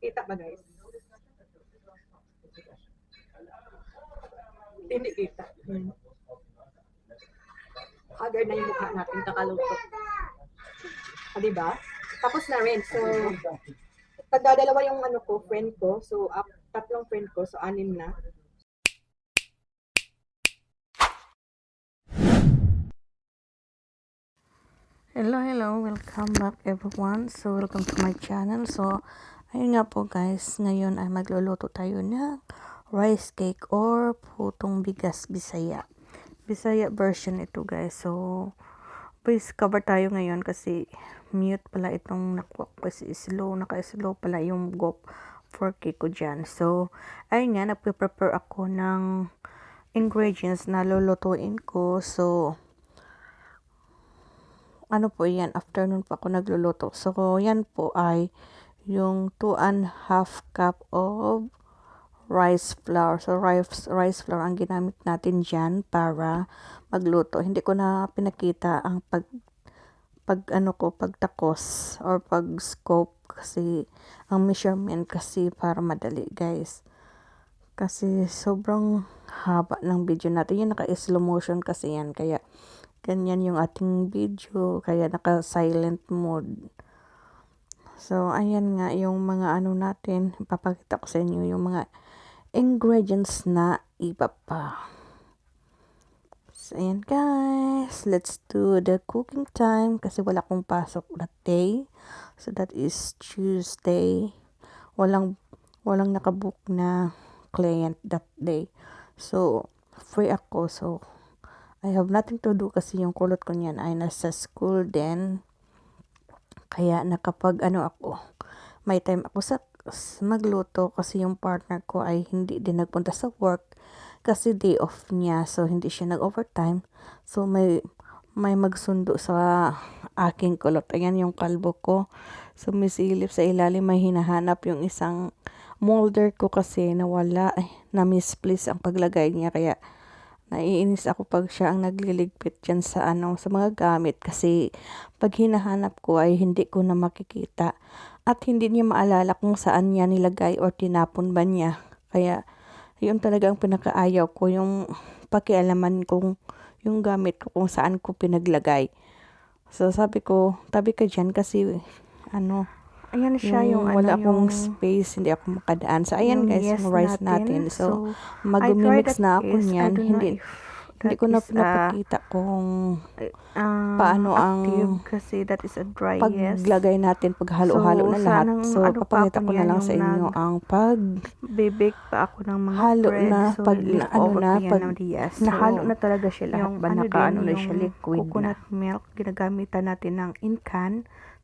Kita ba guys? Hindi kita. Hmm. Na yung mukha natin kakaluto. Ah, di ba? Tapos na rin. So, tagdadalawa yung ano ko, friend ko. So, up, tatlong friend ko. So, anim na. Hello, hello. Welcome back everyone. So, welcome to my channel. So, ayun nga po guys. Ngayon ay magluluto tayo ng rice cake or putong bigas bisaya. Bisaya version ito guys. So, please cover tayo ngayon kasi mute pala itong nakuha kasi slow. Naka-slow pala yung gop for cake ko dyan. So, ayun nga. Nagpe-prepare ako ng ingredients na lulutuin ko. So, ano po yan, afternoon po ako nagluluto. So, yan po ay yung 2 and half cup of rice flour. So, rice, rice flour ang ginamit natin dyan para magluto. Hindi ko na pinakita ang pag, pag ano ko, pagtakos or pag scope kasi ang measurement kasi para madali guys. Kasi sobrang haba ng video natin. Yung naka-slow motion kasi yan. Kaya ganyan yung ating video. Kaya naka-silent mode. So, ayan nga yung mga ano natin. Papakita ko sa inyo yung mga ingredients na iba pa. So, ayan guys. Let's do the cooking time. Kasi wala akong pasok that day. So, that is Tuesday. Walang, walang nakabook na client that day. So, free ako. So, I have nothing to do kasi yung kulot ko niyan ay nasa school din. Kaya nakapag ano ako, may time ako sa magluto kasi yung partner ko ay hindi din nagpunta sa work kasi day off niya so hindi siya nag-overtime. So may may magsundo sa aking kulot. Ayan yung kalbo ko. So misilip sa ilalim may hinahanap yung isang molder ko kasi nawala eh, na misplace ang paglagay niya kaya naiinis ako pag siya ang nagliligpit dyan sa ano sa mga gamit. Kasi pag hinahanap ko ay hindi ko na makikita. At hindi niya maalala kung saan niya nilagay or tinapon ba niya. Kaya yun talaga ang pinakaayaw ko yung pakialaman kung yung gamit ko kung saan ko pinaglagay. So sabi ko tabi ka dyan kasi ano Ayan siya yung, wala ano, akong yung, space, hindi ako makadaan. So, ayan yung guys, yes yung rice natin. So, mag-mix na ako niyan. Hindi, hindi ko na pinapakita kung uh, paano ang kasi that is a dry yes. paglagay natin, pag halo-halo So, na lahat. So, ano pa papakita ko na lang sa yung inyo ang pag Bibig pa ako ng mga Halo bread. na, so, pag na- ano na, pag Diaz. So, nahalo na talaga siya lahat yung ba ano naka ano na siya yung liquid na. coconut milk, ginagamitan natin ng incan.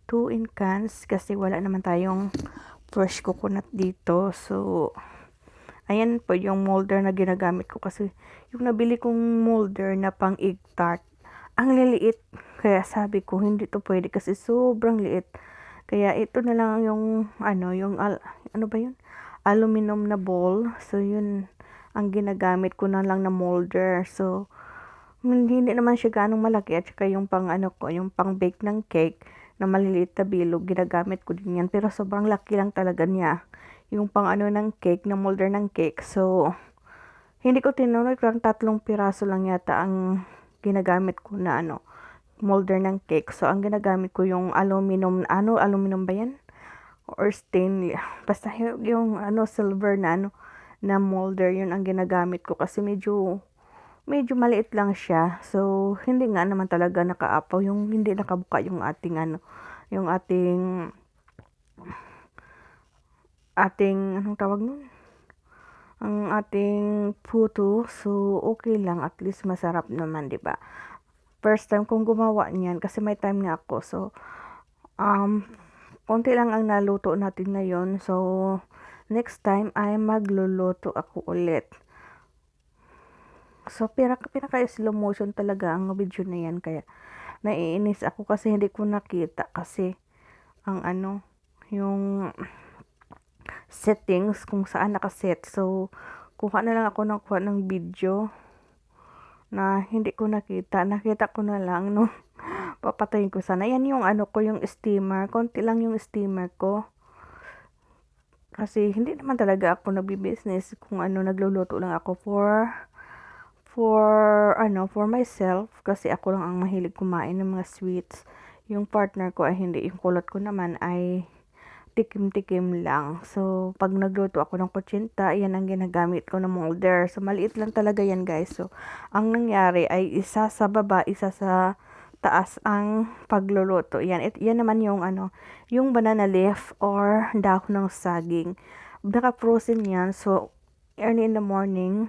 Two incans kasi wala naman tayong fresh coconut dito. So, ayan po yung molder na ginagamit ko kasi yung nabili kong molder na pang egg tart, ang liliit. Kaya sabi ko, hindi to pwede kasi sobrang liit. Kaya ito na lang yung, ano, yung, al- ano ba yun? Aluminum na bowl. So, yun, ang ginagamit ko na lang na molder. So, hindi naman siya ganong malaki at saka yung pang ano ko, yung pang bake ng cake na maliliit na bilog, ginagamit ko din yan. Pero sobrang laki lang talaga niya. Yung pang ano ng cake, na molder ng cake. So, hindi ko tinunod, parang tatlong piraso lang yata ang ginagamit ko na ano, molder ng cake. So, ang ginagamit ko yung aluminum, ano, aluminum ba yan? Or stainless. Basta yung ano, silver na ano, na molder, yun ang ginagamit ko kasi medyo medyo maliit lang siya. So, hindi nga naman talaga nakaapaw. Yung hindi nakabuka yung ating ano, yung ating ating anong tawag nun? Ang ating puto. So, okay lang. At least masarap naman, di ba? First time kong gumawa niyan kasi may time nga ako. So, um, konti lang ang naluto natin ngayon. So, next time ay magluluto ako ulit. So, pinaka, pinaka slow motion talaga ang video na yan. Kaya, naiinis ako kasi hindi ko nakita. Kasi, ang ano, yung settings kung saan nakaset. So, kuha na lang ako ng kuha ng video na hindi ko nakita. Nakita ko na lang no. Papatayin ko sana. Yan yung ano ko, yung steamer. Konti lang yung steamer ko. kasi hindi naman talaga ako nagbi-business kung ano nagluluto lang ako for for ano for myself kasi ako lang ang mahilig kumain ng mga sweets. Yung partner ko ay hindi yung kulot ko naman ay tikim-tikim lang. So pag nagluto ako ng kutsinta yan ang ginagamit ko na molder. So maliit lang talaga yan guys. So ang nangyari ay isa sa baba isa sa taas ang pagluluto. Yan It, yan naman yung ano yung banana leaf or dahon ng saging. Naka-frozen yan. So early in the morning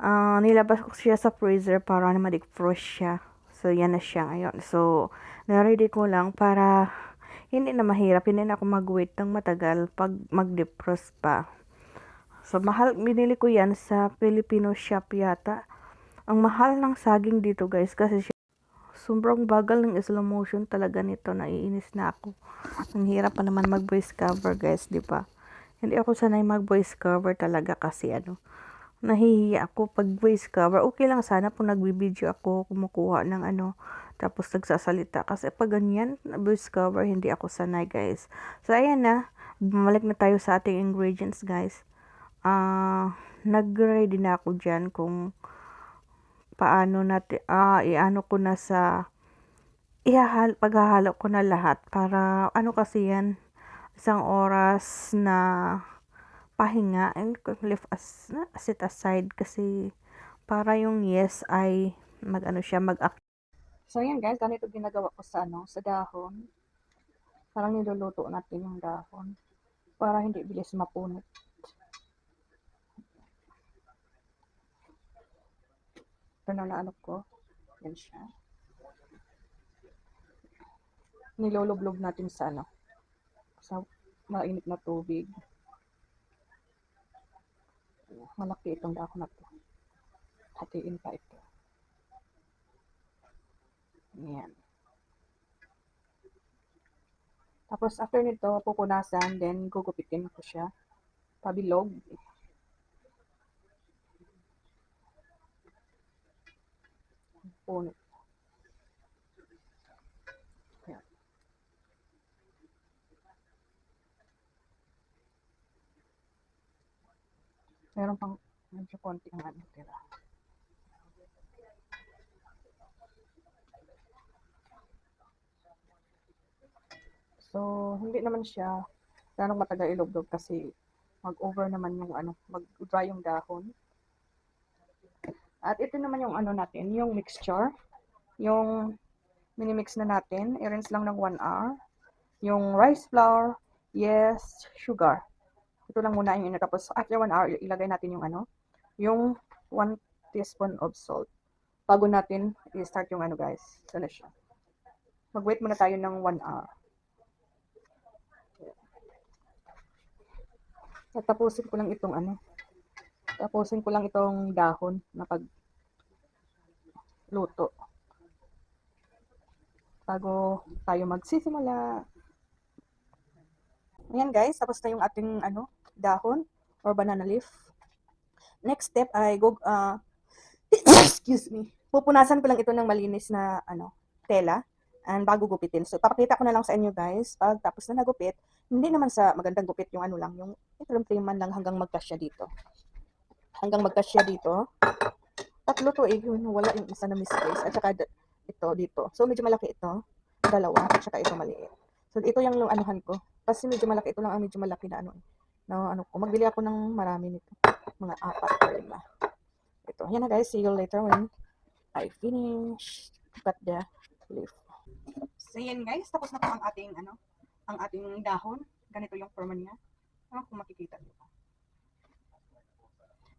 Ah, nilabas ko siya sa freezer para na ma-defrost siya. So, yan na siya ngayon. So, na-ready ko lang para hindi na mahirap. Hindi na ako mag-wait ng matagal pag mag-defrost pa. So, mahal, binili ko yan sa Filipino shop yata. Ang mahal ng saging dito guys kasi siya, sobrang bagal ng slow motion talaga nito. Naiinis na ako. Ang hirap pa naman mag-voice cover guys, di ba? Hindi ako sanay mag-voice cover talaga kasi ano, nahihiya ako pag voice cover. Okay lang sana kung nagbibideo ako, kumukuha ng ano, tapos nagsasalita. Kasi pag ganyan, voice cover, hindi ako sanay, guys. So, ayan na. Bumalik na tayo sa ating ingredients, guys. Ah, nag-ready na ako dyan kung paano natin, ah, iano ko na sa, ihahal, paghahalo ko na lahat para, ano kasi yan, isang oras na pahinga and lift as, set aside kasi para yung yes ay mag ano siya mag So yan guys, ganito ginagawa ko sa ano, sa dahon. Parang niluluto natin yung dahon para hindi bilis mapunit. Ito na naano ko. Yan siya. Niloloblob natin sa ano, sa mainit na tubig. Malaki itong dahon na to. Hatiin pa ito. Yan. Tapos after nito, pupunasan, then gugupitin ko siya. Pabilog. Punit. Yan. Meron pang medyo konti ang ano tira. So, hindi naman siya ganong matagal ilugdog kasi mag-over naman yung ano, mag-dry yung dahon. At ito naman yung ano natin, yung mixture. Yung minimix na natin, i-rinse lang ng 1 hour. Yung rice flour, yes, sugar. Ito lang muna yung. Tapos after 1 hour, ilagay natin yung ano, yung 1 teaspoon of salt. Bago natin i-start yung ano guys. Ito na siya. Mag-wait muna tayo ng 1 hour. At tapusin ko lang itong ano. Tapusin ko lang itong dahon na pag luto. Bago tayo magsisimula. Ayan guys, tapos na yung ating ano, dahon or banana leaf. Next step ay go ah, excuse me. Pupunasan ko lang ito ng malinis na ano, tela and bago gupitin. So papakita ko na lang sa inyo guys, pag tapos na nagupit, hindi naman sa magandang gupit yung ano lang, yung itrim man lang hanggang magkasya dito. Hanggang magkasya dito. Tatlo to eh, yun, wala yung isa na misplace. At saka ito dito. So medyo malaki ito, dalawa, at saka ito maliit. So ito yung anuhan ko. Kasi medyo malaki, ito lang ang medyo malaki na ano. Na ano ko, magbili ako ng marami nito. Mga apat or lima. Ito. Yan na guys, see you later when I finish cut the leaf. So yan guys, tapos na po ang ating ano, ang ating dahon. Ganito yung forma niya. Ano kung makikita niyo.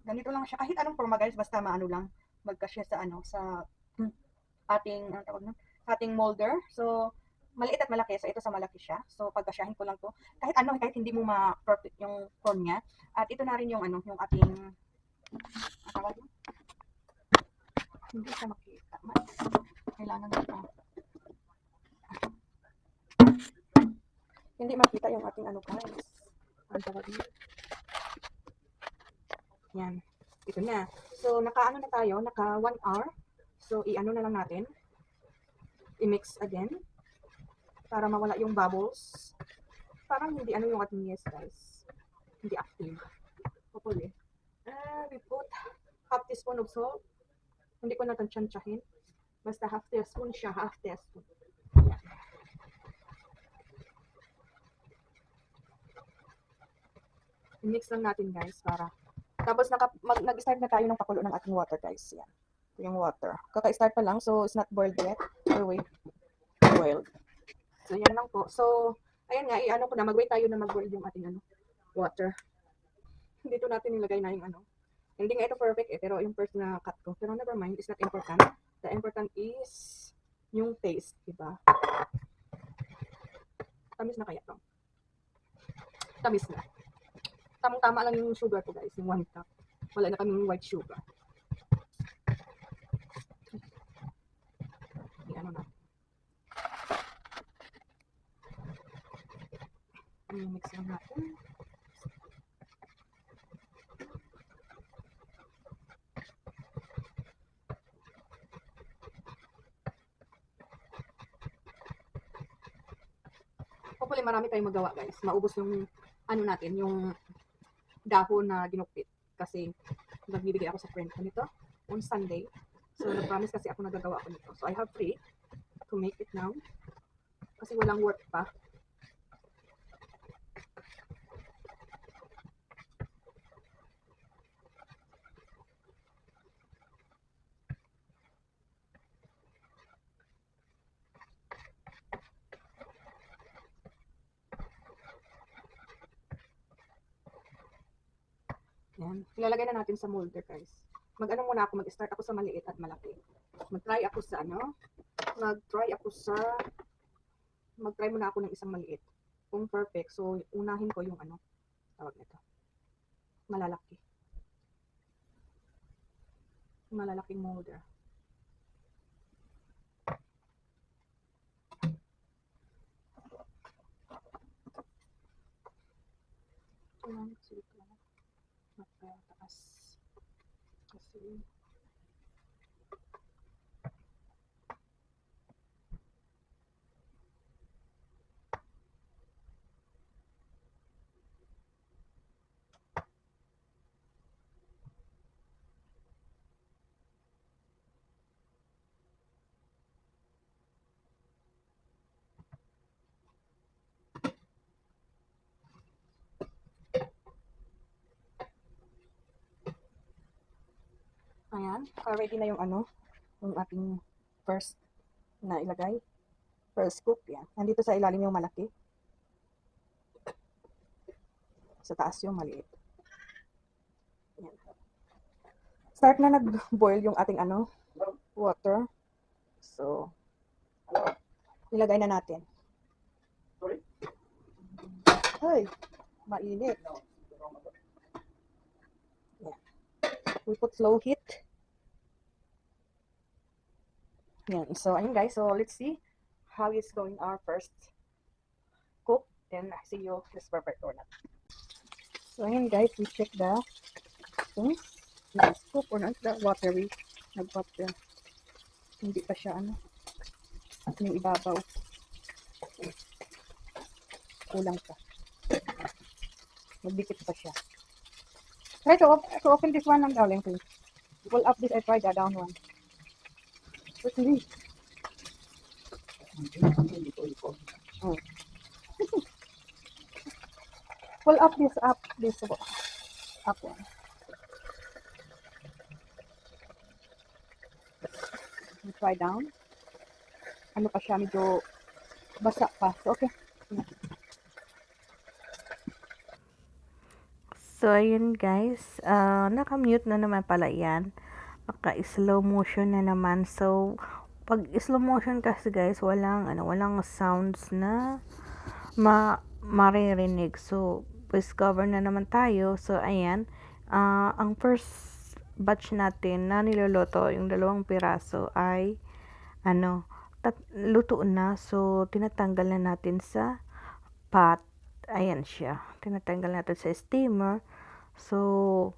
Ganito lang siya. Kahit anong forma guys, basta maano lang magkasya sa ano, sa ating ano tawag? Sa ating molder. So maliit at malaki. So ito sa malaki siya. So pagkasyahin ko lang to. Kahit ano, kahit hindi mo ma-perfect yung form niya. At ito na rin yung ano, yung ating tawag yun? Hindi siya makita. Kailangan ito. hindi makita yung ating ano guys. Ang tawag yun. Yan. Ito na. So, naka ano na tayo, naka 1 hour. So, i-ano na lang natin. I-mix again. Para mawala yung bubbles. Parang hindi ano yung ating yes guys. hindi active. Hopefully. Ah, we put half teaspoon of salt. Hindi ko natansyansyahin. Basta half teaspoon siya, half teaspoon. Ayan. I-mix lang natin guys para tapos naka, mag, nag-start na tayo ng pakulo ng ating water guys. Yan. Yung water. Kaka-start pa lang so it's not boiled yet. Or wait. Boiled. So yan lang po. So ayan nga, i-ano ko na mag-wait tayo na mag-boil yung ating ano, water. Dito natin nilagay na yung ano. Hindi nga ito perfect eh, pero yung first na cut ko. Pero never mind, it's not important. The important is yung taste, diba? Tamis na kaya to. Tamis na. Tamang-tama lang yung sugar ko guys, yung one cup. Wala na kaming white sugar. I-ano na. I-mix lang natin. Hopefully marami tayong magawa guys. Maubos yung ano natin, yung dahon na ginupit. Kasi nagbibigay ako sa friend ko nito on Sunday. So nag-promise kasi ako nagagawa ako nito. So I have free to make it now. Kasi walang work pa. Yan. Ilalagay na natin sa molder, guys. Mag-ano muna ako, mag-start ako sa maliit at malaki. Mag-try ako sa ano, mag-try ako sa, mag-try muna ako ng isang maliit. Kung perfect, so unahin ko yung ano, tawag nito. Malalaki. Malalaking molder. Ayan, sige ko lang. Magpataas. Kasi, ayan. Ready na yung ano, yung ating first na ilagay. First scoop, yan. Nandito sa ilalim yung malaki. Sa taas yung maliit. Yan. Start na nag-boil yung ating ano, water. So, ilagay na natin. Ay, mainit. Yan. We put low heat. Yan. So, ayun guys. So, let's see how is going our first cook. Then, see you if it's perfect or not. So, ayun guys. We check the things. Yes, cook or not. The watery. Nag-water. Hindi pa siya ano. Yung ibabaw. Kulang pa. Magdikit pa siya. Try to, op- to open this one, darling, please. Pull up this, I tried the down one. Quickly. Oh. Pull up this up, this. Up one. Try down. Ano pa siya, medyo basa pa. So, okay. So, ayun guys, ah, naka-mute na naman pala yan. Naka-slow motion na naman. So, pag slow motion kasi guys, walang, ano, walang sounds na ma maririnig. So, discover na naman tayo. So, ayan, ah, ang first batch natin na niloloto, yung dalawang piraso ay, ano, tat, luto na. So, tinatanggal na natin sa pot. Ayan siya. Tinatanggal natin sa steamer. So,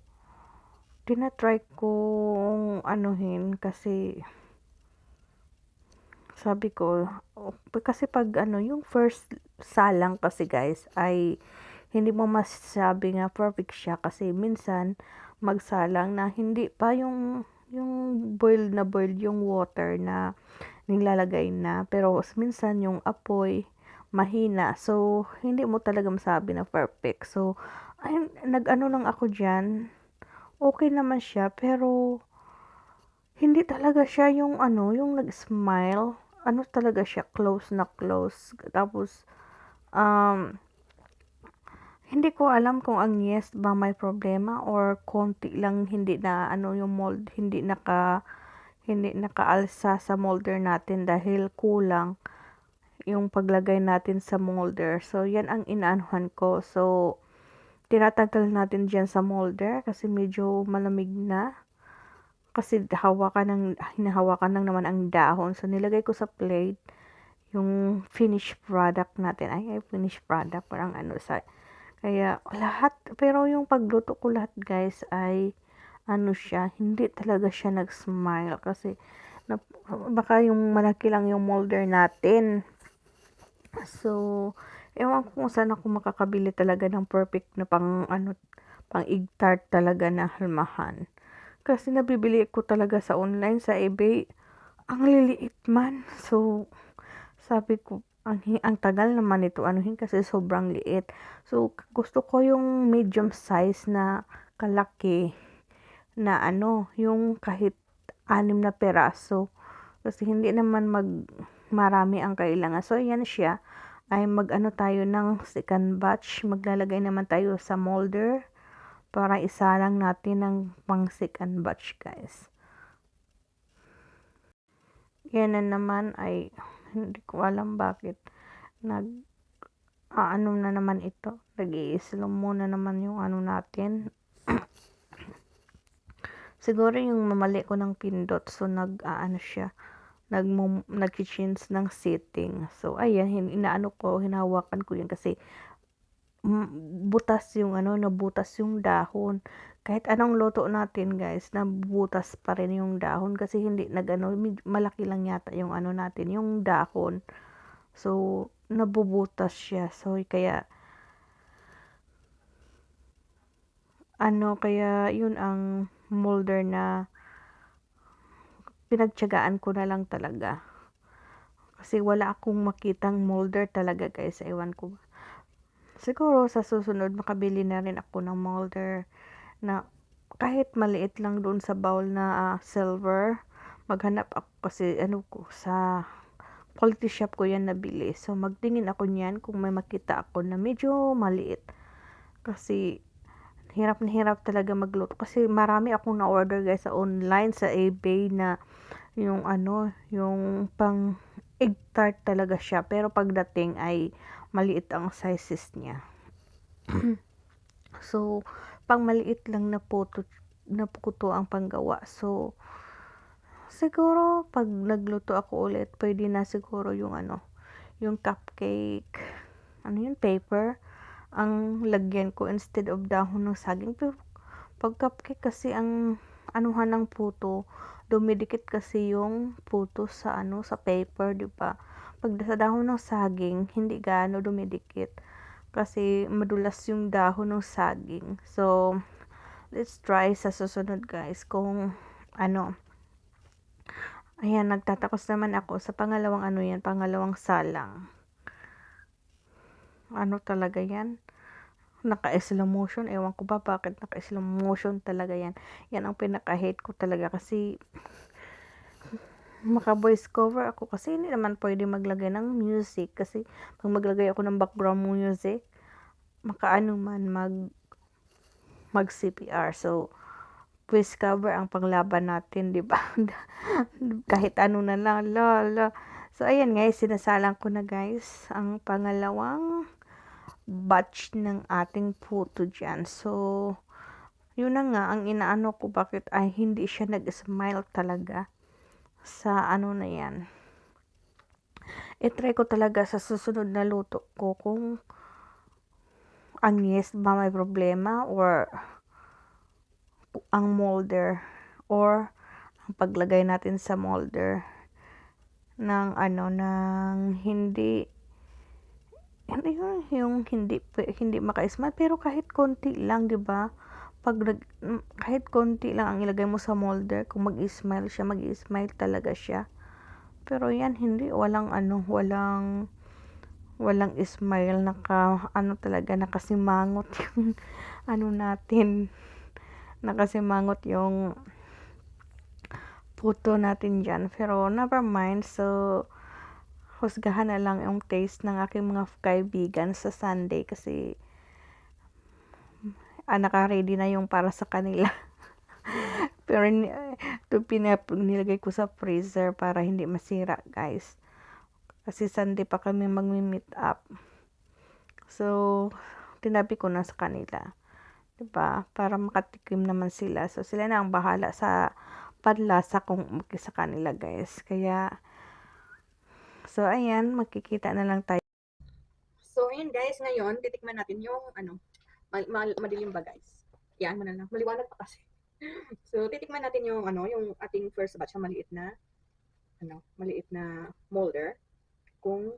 tinatry kong anuhin kasi sabi ko, kasi pag ano, yung first salang kasi guys ay hindi mo masasabi nga perfect siya kasi minsan magsalang na hindi pa yung yung boiled na boiled yung water na nilalagay na pero minsan yung apoy mahina. So hindi mo talaga masabi na perfect. So ay, nag-ano lang ako diyan okay naman siya pero hindi talaga siya yung ano yung nag-smile. Ano talaga siya close na close. Tapos um hindi ko alam kung ang yes ba may problema or konti lang hindi na ano yung mold hindi naka hindi nakaalsa sa molder natin dahil kulang yung paglagay natin sa molder. So, yan ang inaanuhan ko. So, tinatanggal natin dyan sa molder kasi medyo malamig na. Kasi hawakan ng, hinahawakan lang naman ang dahon. So, nilagay ko sa plate yung finished product natin. Ay, ay finished product. Parang ano sa... Kaya, lahat, pero yung pagluto ko lahat guys ay ano siya, hindi talaga siya nag-smile kasi na, baka yung malaki lang yung molder natin. So, ewan ko kung saan ako makakabili talaga ng perfect na pang ano, pang egg tart talaga na halmahan. Kasi nabibili ko talaga sa online, sa eBay, ang liliit man. So, sabi ko, ang, ang tagal naman ito anuhin kasi sobrang liit. So, gusto ko yung medium size na kalaki na ano, yung kahit anim na peraso. Kasi hindi naman mag marami ang kailangan. So, yan siya. Ay mag-ano tayo ng second batch. Maglalagay naman tayo sa molder para isa lang natin ng pang second batch, guys. Yan na naman ay hindi ko alam bakit nag aano na naman ito. Nag-i-slow muna naman yung ano natin. Siguro yung mamali ko ng pindot. So, nag-aano siya. Nag nag-change ng setting. So, ayan. Inaano ko. Hinahawakan ko yun kasi butas yung ano, nabutas yung dahon. Kahit anong luto natin, guys, nabutas pa rin yung dahon kasi hindi nagano, malaki lang yata yung ano natin, yung dahon. So, nabubutas siya. So, kaya ano, kaya yun ang molder na pinagtiyagaan ko na lang talaga. Kasi wala akong makitang molder talaga guys. Ewan ko. Siguro sa susunod makabili na rin ako ng molder na kahit maliit lang doon sa bowl na uh, silver. Maghanap ako kasi ano ko sa quality shop ko yan nabili. So magtingin ako niyan kung may makita ako na medyo maliit. Kasi hirap na hirap talaga magluto. Kasi marami akong na-order guys sa online sa eBay na yung ano, yung pang egg tart talaga siya. Pero pagdating ay maliit ang sizes niya. so, pang maliit lang na puto na puto ang panggawa. So, siguro pag nagluto ako ulit, pwede na siguro yung ano, yung cupcake, ano yun, paper ang lagyan ko instead of dahon ng saging. Pero pag cupcake kasi ang anuhan ng puto, dumidikit kasi yung puto sa ano sa paper, 'di ba? Pag sa dahon ng saging, hindi gaano dumidikit kasi madulas yung dahon ng saging. So, let's try sa susunod guys kung ano Ayan, nagtatakos naman ako sa pangalawang ano yan, pangalawang salang ano talaga yan naka-slow motion. Ewan ko ba bakit naka-slow motion talaga yan. Yan ang pinaka-hate ko talaga kasi maka voice cover ako kasi hindi naman pwede maglagay ng music kasi pag maglagay ako ng background music makaano man mag mag CPR so voice cover ang panglaban natin di ba? Kahit ano na lang la la. So ayan guys sinasalang ko na guys ang pangalawang batch ng ating puto dyan. So, yun na nga, ang inaano ko bakit ay hindi siya nag-smile talaga sa ano na yan. I-try ko talaga sa susunod na luto ko kung ang yes ba may problema or ang molder or ang paglagay natin sa molder ng ano ng hindi Ano yun, yung hindi hindi maka-smile pero kahit konti lang, 'di ba? Pag kahit konti lang ang ilagay mo sa molder, kung mag-smile siya, mag-smile talaga siya. Pero yan hindi walang ano, walang walang smile naka ano talaga nakasimangot yung ano natin. Nakasimangot yung puto natin dyan. Pero never mind. So, husgahan na lang yung taste ng aking mga kaibigan sa Sunday kasi ah, naka-ready na yung para sa kanila. Pero ito pinap nilagay ko sa freezer para hindi masira, guys. Kasi Sunday pa kami magmi-meet up. So, tinabi ko na sa kanila. 'Di ba? Para makatikim naman sila. So, sila na ang bahala sa panlasa kung sa kanila, guys. Kaya, so, ayan, magkikita na lang tayo. So, ayan guys, ngayon, titikman natin yung, ano, madilim ba guys? Yan mo na lang. Maliwanag pa kasi. so, titikman natin yung, ano, yung ating first batch na maliit na, ano, maliit na molder. Kung,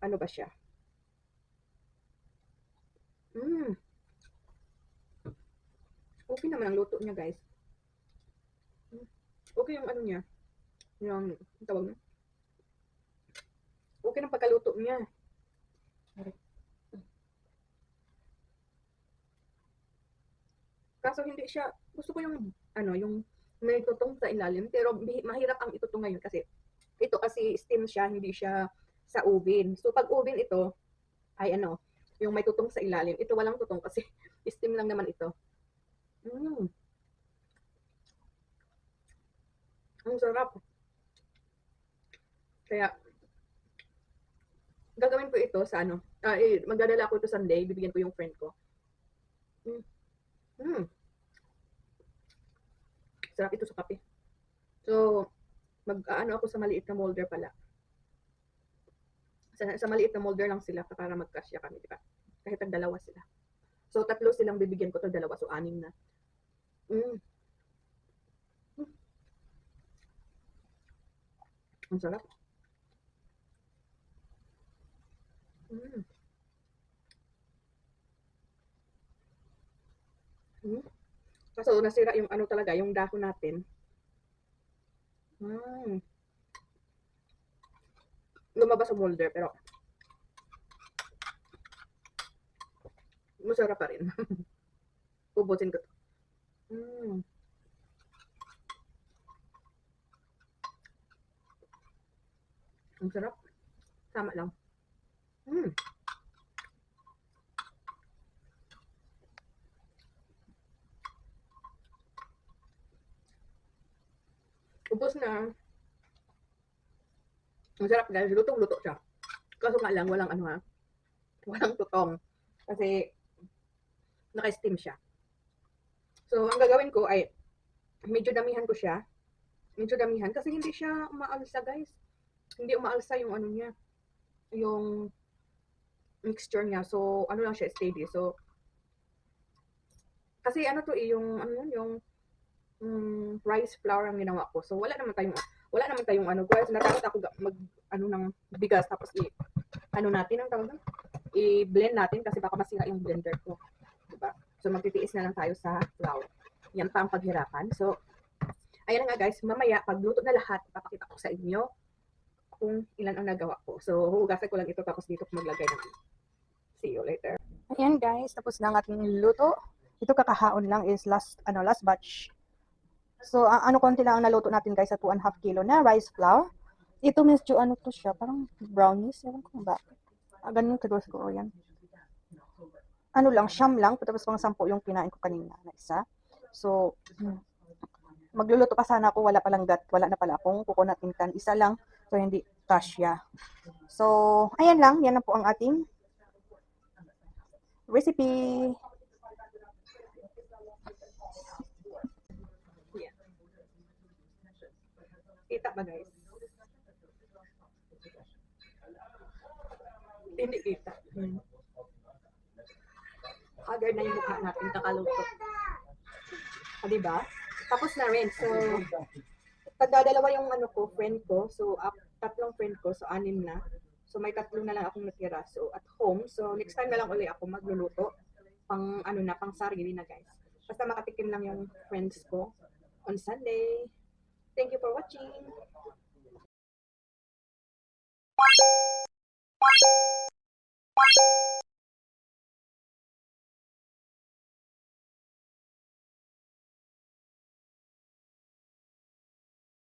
ano ba siya. Mm. Okay naman ang luto niya guys. Mm. Okay yung ano niya. Yung, tawag na. Pagkaluto niya. Kaso hindi siya, gusto ko yung, ano, yung may tutong sa ilalim, pero mahirap ang itutong ngayon kasi ito kasi steam siya, hindi siya sa oven. So pag oven ito, ay ano, yung may tutong sa ilalim. Ito walang tutong kasi steam lang naman ito. Mm. Ang sarap. Kaya, gagawin ko ito sa ano, eh, magdadala ako ito Sunday, bibigyan ko yung friend ko. Mm. Mm. Sarap ito sa kape. So, mag-ano ako sa maliit na molder pala. Sa, sa maliit na molder lang sila para magkasya kami, di ba? Kahit ang dalawa sila. So, tatlo silang bibigyan ko to dalawa. So, anim na. Mm. Mm. Ang sarap. Mm. Mm. Kaso nasira yung ano talaga, yung dahon natin. Mm. Lumabas sa molder, pero masarap pa rin. Ubusin ko. Mm. Ang sarap. Tama lang. Mm. Ubus na. Ang sarap guys. Lutong-luto siya. Kaso nga lang, walang ano ha. Walang tutong. Kasi, naka-steam siya. So, ang gagawin ko ay, medyo damihan ko siya. Medyo damihan. Kasi hindi siya umaalsa guys. Hindi umaalsa yung ano niya. Yung mixture niya. So, ano lang siya, steady. So, kasi ano to eh, yung, ano yun, yung mm, rice flour ang ginawa ko. So, wala naman tayong, wala naman tayong ano, guys, natakot ako mag, ano ng bigas, tapos i, ano natin, ang tawag? I-blend natin kasi baka masira yung blender ko. Diba? So, magtitiis na lang tayo sa flour. Yan pa ang paghirapan. So, ayan nga guys, mamaya, pag luto na lahat, papakita ko sa inyo kung ilan ang nagawa ko. So, huhugasan ko lang ito tapos dito ko maglagay ng See you later. Ayan guys, tapos na ang ating luto. Ito kakahaon lang is last ano last batch. So ang ano konti lang ang naluto natin guys sa 2 and half kilo na rice flour. Ito medyo ano to siya, parang brownies, ewan ko bakit. Ah, ganun siguro siguro yan. Ano lang, siyam lang, tapos pang sampo yung kinain ko kanina na isa. So, magluluto pa sana ako, wala palang gat, wala na pala akong coconut incan. Isa lang, so hindi kasya. So, ayan lang, yan na po ang ating recipe. Kita ba guys? Hindi kita. Hmm. Na yung mukha natin kakaluto. Ah, diba? Tapos na rin. So, tagdadalawa yung ano ko, friend ko. So, up, tatlong friend ko. So, anim na. So may tatlo na lang akong natira. So at home, so next time na lang uli ako magluluto. Pang ano na, pang sarili na guys. Basta makatikim lang yung friends ko on Sunday. Thank you for watching.